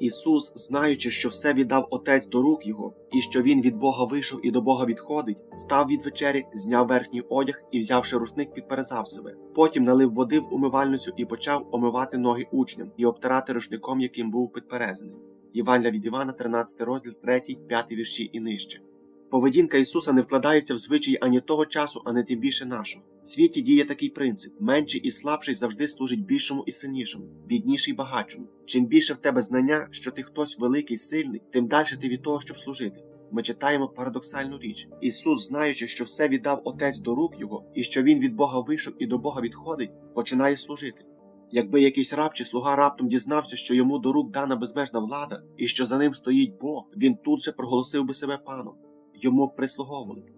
Ісус, знаючи, що все віддав Отець до рук Його, і що Він від Бога вийшов і до Бога відходить, став від вечері, зняв верхній одяг і, взявши рушник, підперезав себе. Потім налив води в умивальницю і почав омивати ноги учням і обтирати рушником, яким був підперезаний. Євангелія від Івана, 13 розділ, 3, 5 вірші і нижче. Поведінка Ісуса не вкладається в звичаї ані того часу, ані тим більше нашого. В світі діє такий принцип: менший і слабший завжди служить більшому і сильнішому, бідніший і багатшому. Чим більше в тебе знання, що ти хтось великий, сильний, тим далі ти від того, щоб служити. Ми читаємо парадоксальну річ. Ісус, знаючи, що все віддав Отець до рук Його, і що Він від Бога вийшов і до Бога відходить, починає служити. Якби якийсь раб чи слуга раптом дізнався, що йому до рук дана безмежна влада, і що за ним стоїть Бог, він тут же проголосив би себе паном, йому прислуговували.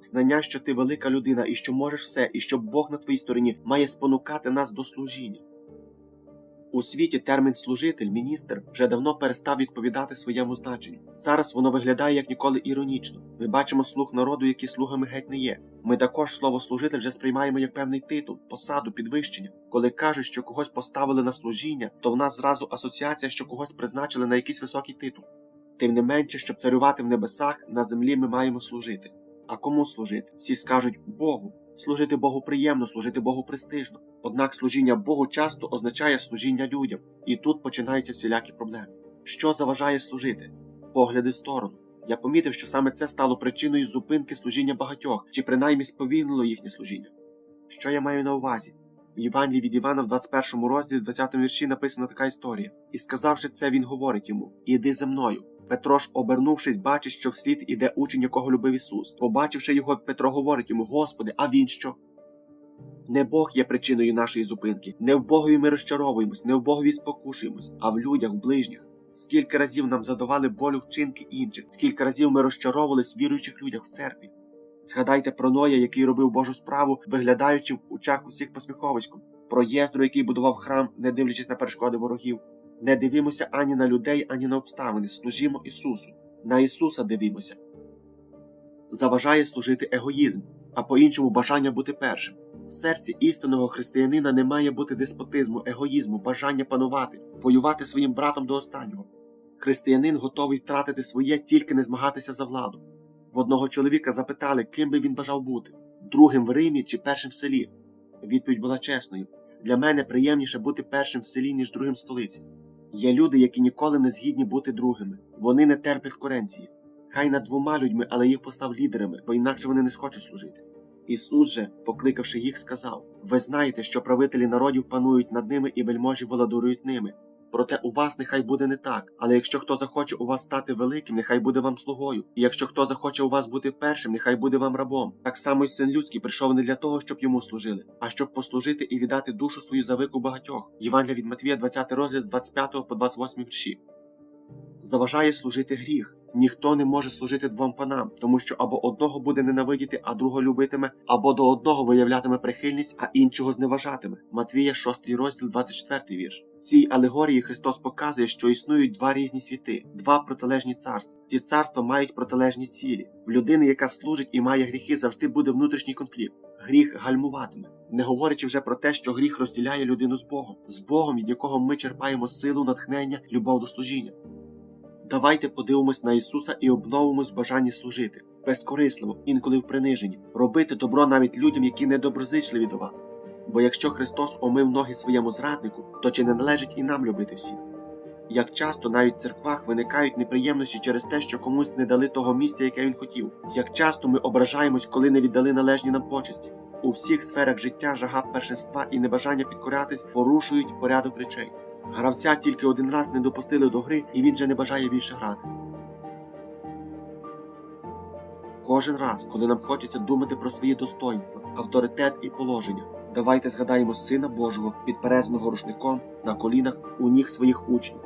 Знання, що ти велика людина і що можеш все, і що Бог на твоїй стороні має спонукати нас до служіння. У світі термін служитель, міністр вже давно перестав відповідати своєму значенню. Зараз воно виглядає як ніколи іронічно. Ми бачимо слуг народу, які слугами геть не є. Ми також слово служитель вже сприймаємо як певний титул, посаду, підвищення. Коли кажуть, що когось поставили на служіння, то в нас зразу асоціація, що когось призначили на якийсь високий титул. Тим не менше, щоб царювати в небесах, на землі ми маємо служити. А кому служити? Всі скажуть Богу. Служити Богу приємно, служити Богу престижно. Однак служіння Богу часто означає служіння людям, і тут починаються всілякі проблеми. Що заважає служити? Погляди в сторону. Я помітив, що саме це стало причиною зупинки служіння багатьох, чи принаймні сповільнило їхнє служіння. Що я маю на увазі? В Євангелії від Івана в 21 розділі, 20 вірші написана така історія. І сказавши це, він говорить йому: Іди за мною. Петро ж, обернувшись, бачить, що вслід іде учень, якого любив Ісус. Побачивши його, Петро говорить йому: Господи, а він що? Не Бог є причиною нашої зупинки, не в Богові ми розчаровуємось, не в Богові спокушуємось, а в людях, в ближніх. Скільки разів нам задавали болю вчинки інших, скільки разів ми розчаровувались віруючих людях в церкві. Згадайте про Ноя, який робив Божу справу, виглядаючи в очах усіх посміховиськом, про Єздру, який будував храм, не дивлячись на перешкоди ворогів. Не дивімося ані на людей, ані на обставини. Служімо Ісусу. На Ісуса дивімося. Заважає служити егоїзм, а по-іншому бажання бути першим. В серці істинного християнина не має бути деспотизму, егоїзму, бажання панувати, воювати своїм братом до останнього. Християнин готовий втратити своє, тільки не змагатися за владу. В одного чоловіка запитали, ким би він бажав бути другим в Римі чи першим в селі. Відповідь була чесною: для мене приємніше бути першим в селі, ніж другим в столиці. Є люди, які ніколи не згідні бути другими. Вони не терплять коренції. Хай над двома людьми, але їх постав лідерами, бо інакше вони не схочуть служити. Ісус же, покликавши їх, сказав: Ви знаєте, що правителі народів панують над ними і вельможі володарують ними. Проте у вас нехай буде не так. Але якщо хто захоче у вас стати великим, нехай буде вам слугою. І якщо хто захоче у вас бути першим, нехай буде вам рабом. Так само й син людський прийшов не для того, щоб йому служили, а щоб послужити і віддати душу свою за викуп багатьох. Євангелія від Матвія, 20 розділ з 25 по 28 вірші. Заважає служити гріх. Ніхто не може служити двом панам, тому що або одного буде ненавидіти, а другого любитиме, або до одного виявлятиме прихильність, а іншого зневажатиме. Матвія, 6 розділ, 24 вірш. В цій алегорії Христос показує, що існують два різні світи, два протилежні царства. Ці царства мають протилежні цілі. В людини, яка служить і має гріхи, завжди буде внутрішній конфлікт. Гріх гальмуватиме, не говорячи вже про те, що гріх розділяє людину з Богом, з Богом, від якого ми черпаємо силу, натхнення, любов до служіння. Давайте подивимось на Ісуса і обновимось в бажанні служити, безкорисливо, інколи в приниженні, робити добро навіть людям, які недоброзичливі до вас. Бо якщо Христос омив ноги своєму зраднику, то чи не належить і нам любити всіх? Як часто навіть в церквах виникають неприємності через те, що комусь не дали того місця, яке він хотів, як часто ми ображаємось, коли не віддали належні нам почесті. У всіх сферах життя жага першинства і небажання підкорятись порушують порядок речей. Гравця тільки один раз не допустили до гри, і він же не бажає більше грати. Кожен раз, коли нам хочеться думати про свої достоинства, авторитет і положення, давайте згадаємо Сина Божого, підперезаного рушником на колінах у ніг своїх учнів.